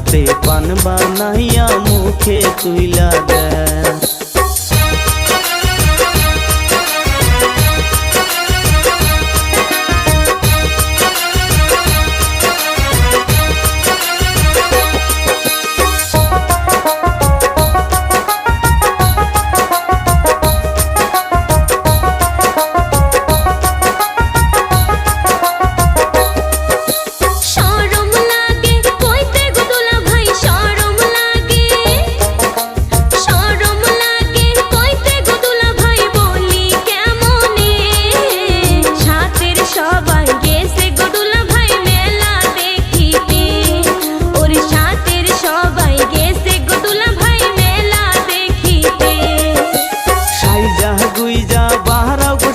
হাতে পান বানাইয়া মুখে তুইলা দেয়।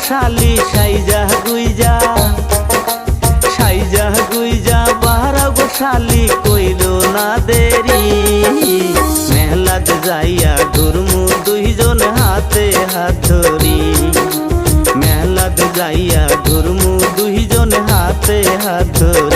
শালি সাইজা গুইজা সাইজা গুইজা বাহারাও গো কইরো না দেরি। মেহলাত যাইয়া ঘুরমু দুইজন হাতে হাত ধরি। মেহলাত যাইয়া ঘুরমু দুইজন হাতে হাত ধরি।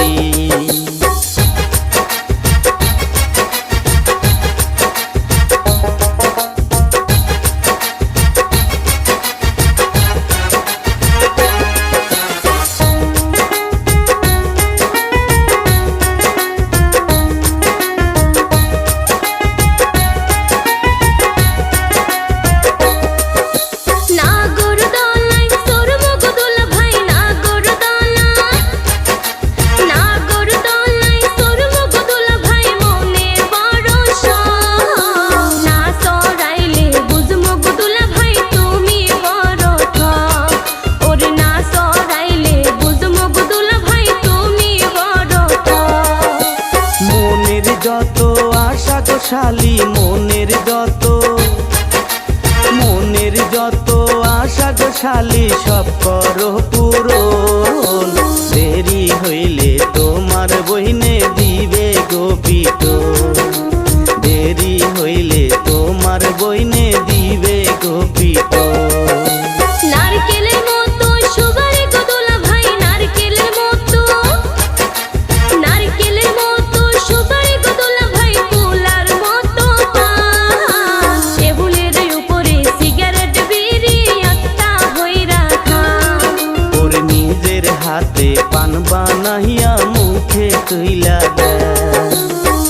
শালি মনের যত মনের যত আশা গো শালি সব করো পূরণ দেরি হইলে তোমার বহিনে দিবে গোপিত দেরি হইলে তোমার বইনে দিবে হাতে পান বানাইয়া মুখে তুইলা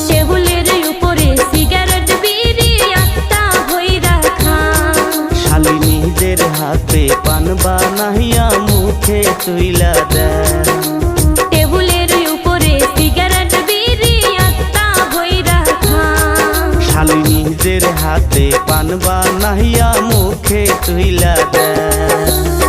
টেবিলের উপরে সিগারেট বিড়ি একটা হইরা খান শালি নিজের হাতে পান বানাইয়া মুখে তুইলা দেয়। টেবিলের উপরে সিগারেট বিড়ি একটা হইরা খান শালি নিজের হাতে পান বানাইয়া মুখে তুইলা দেয়।